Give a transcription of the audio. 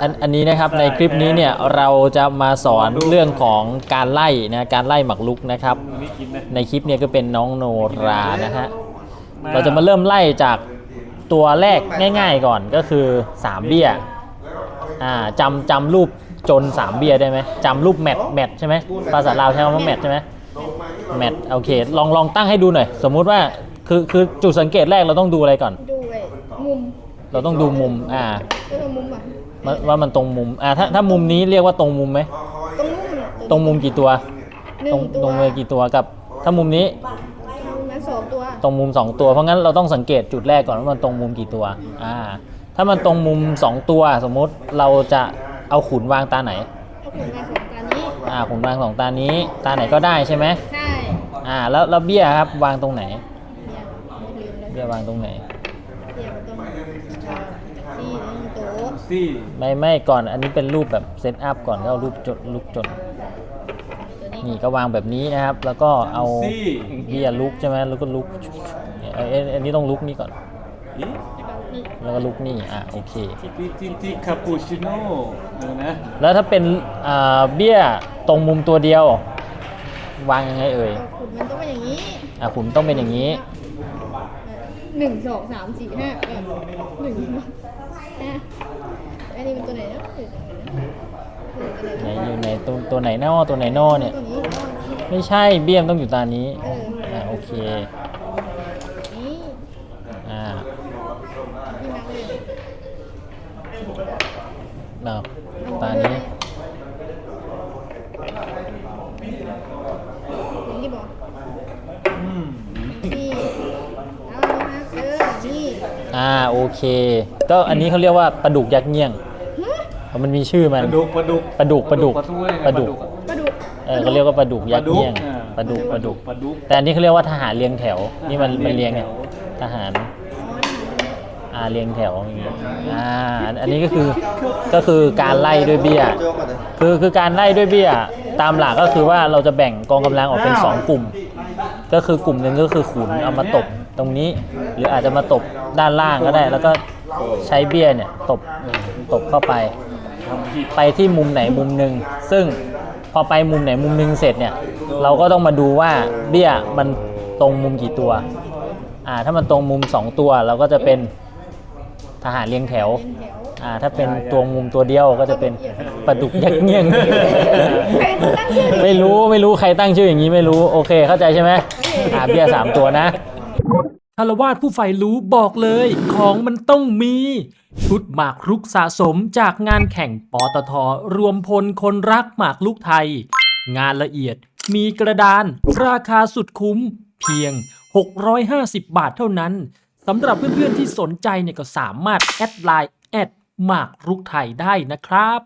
อันอันนี้นะครับในคลิปนี้เนี่ยเราจะมาสอนเรื่องของการไล่นะการไล่หมักลุกนะครับไม่กินนะในคลิปเนี่ยก็เป็นน้องโนรานะฮะเราจะมาเริ่มไล่จากตัวแรกง่าย ๆก่อนก็คือ 3 เบี้ยอ่าจำจำรูปจน 3 เบี้ยได้ไหมจำรูปแมทแมทใช่ไหมภาษาลาวใช้คำว่าแมทใช่ไหมแมทโอเคลองลองตั้งให้ดูหน่อย สมมุติว่าคือคือจุดสังเกตแรกเราต้องดูอะไรก่อน ดูไอ้มุม เราต้องดูมุมอ่าก็คือมุมอะ ว่าว่ามันตรงมุมอ่าถ้าถ้ามุมนี้เรียกว่าตรงมุมไหมตรงมุมตรงมุมกี่ตัว หนึ่ตรงงตัวตรงมือกี่ตัวกับ ถ้ามุมนี้มุมนั้นสองตัวตรงมุม2ตัวเพราะงั้นเราต้องสังเกตจุดแรกก่อนว่ามันตรงมุมกี่ตัวอ่าถ้ามันตรงมุม2ตัวสมมุติเราจะเอาขุนวางตาไหนเอาขุนมาสองตานี้อ่าขุนวางสองตานี้ ตาไหนก็ได้ใช่ไหมใช่อ่าแล้วแล้วเบี้ยครับวางตรงไหน เนี่ยไม่ลืมเลยเบี้ยวางตรงไหน เดี๋ยวมันต้อง ซี่นั่งโต๊ะซี่ไม่ไม่ก่อนอันนี้เป็นรูปแบบเซตอัพก่อนก็เอารูปจดรูปจด ตัวนี้นี่ก็วางแบบนี้นะครับ แล้วก็เอาซี่เบี้ยลุกใช่ไหมแล้วก็ลุกเอ้ยเอ้ยอันนี้ต้องลุกนี่ก่อน อีแล้วก็นี่แล้วก็ลุกนี่อ่าโอเค ที่ที่ที่คาปูชิโน่เออนะแล้วถ้าเป็นอ่าเบี้ยตรงมุมตัวเดียว วางยังไงเอ่ยเอาขุนมันต้องเป็นอย่างนี้อะขุนต้องเป็นอย่างนี้ หนึ่งสองสามสี่ห้าแบบหนึ่งสองห้าอันนี้เป็นตัวไหนนะตัวไหนนะไหนอยู่ไหนตัวตัวไหนนอตัวไหนนอเนี่ย ตัวนี้ไม่ใช่เบี้ยมนต้องอยู่ตานี้เอออ่าโอเคนี่อ่าพี่นักเลยเอาตานี้ อย่างที่บอก อืม นี่เอาลงมาเออนี่ อ่าโอเค ก็อันนี้เขาเรียกว่าปลาดุกยักษ์เงี้ยงฮะเพราะมันมีชื่อปมันลาดุกปลาดุกปลาดุกปลาดุกปลาทูไงปลาดุกอะ ปลาดุกเออเขาเรียกว่าปลาดุกยักษ์เงี้ยงอ่าปลาดุกปลาดุกปลาดุก แต่อันนี้เขาเรียกว่าทหารเรียงแถวนี่มันมันเรียงเนี่ยแถวทหารอ๋อนี่อ่าเรียงแถวอย่างงี้อ่าอันอันนี้ก็คือก็คือการไล่ด้วยเบี้ย คือคือการไล่ด้วยเบี้ย ตามหลักก็คือว่าเราจะแบ่งกองกำลังออกเป็น 2 กลุ่ม ก็คือกลุ่มหนึ่งก็คือขุนเอามาตบตรงนี้ หรืออาจจะมาตบด้านล่างก็ได้ แล้วก็ใช้เบี้ยเนี่ยตบตบเข้าไป ไปที่มุมไหนมุมหนึ่งซึ่งพอไปมุมไหนมุมหนึ่งเสร็จเนี่ย เราก็ต้องมาดูว่าเบี้ยมันตรงมุมกี่ตัวอ่าถ้ามันตรงมุม 2 ตัวเราก็จะเป็นทหารเรียงแถว อ่าถ้าเป็นตัวมุมตัวเดียวก็จะเป็นปลาดุกยักษ์เงี้ยงใครตั้งชื่อดิไม่รู้ไม่รู้ใครตั้งชื่ออย่างนี้ไม่รู้โอเคเข้าใจใช่ไหมอ่าเบี้ยสามตัวนะคารวาสผู้ใฝ่รู้บอกเลยของมันต้องมีชุดหมากรุกสะสมจากงานแข่งปตทรวมพลคนรักหมากลุกไทย งานละเอียดมีกระดาน ราคาสุดคุ้ม เพียง 650 บาทเท่านั้นสำหรับเพื่อนๆที่สนใจเนี่ยก็สามารถแอดไลน์แอด หมากรุกไทยได้นะครับ